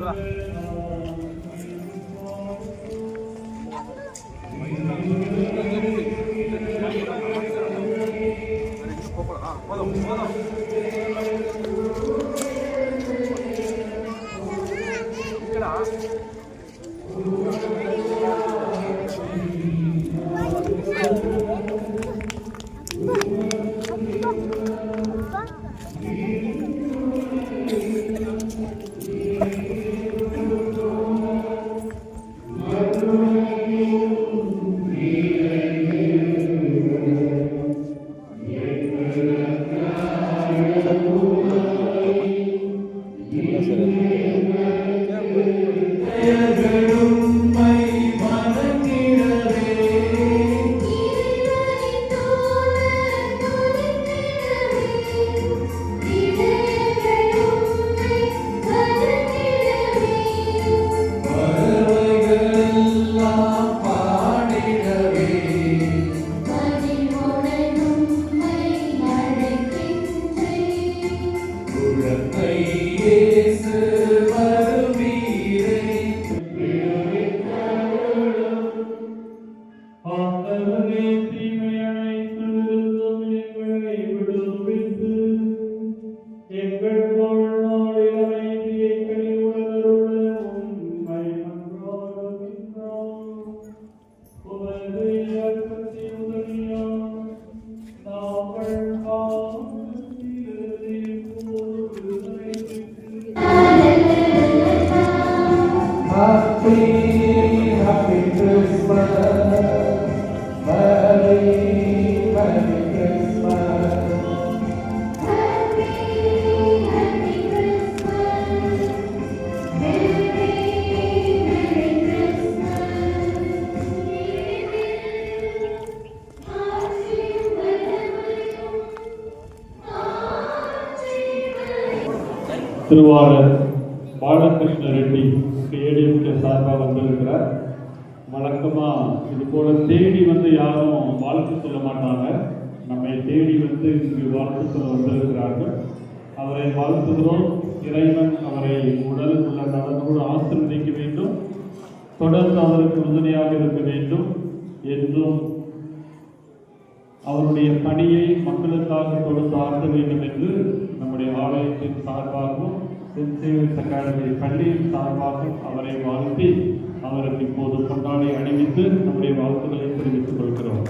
对吧。திருவாரூர் பாலகிருஷ்ண ரெட்டி ஏடிஎம்கே சார்பாக வந்திருக்கிறார். வழக்கமாக இது போல் தேடி வந்து யாரும் வாழ்த்து சொல்ல மாட்டாங்க. நம்மை தேடி வந்து இங்கு வாழ்த்து சொல்ல வந்திருக்கிறார்கள். அவரை வாழ்த்துகிறோம். இறைவன் அவரை உடல் உள்ள நலனோடு ஆசிர்வதிக்க வேண்டும். தொடர்ந்து அவருக்கு உறுதுணையாக இருக்க வேண்டும். என்றும் அவருடைய பணியை மக்களுக்காக கொடுத்து ஆற்ற வேண்டும் என்று நம்முடைய ஆலயத்தின் சார்பாகவும் சென்ட் அகாடமி பள்ளியின் சார்பாக அவரை வாழ்த்தி அவருக்கு இப்போது கொண்டாடி அணிவித்து நம்முடைய வாழ்த்துக்களை தெரிவித்துக் கொள்கிறோம்.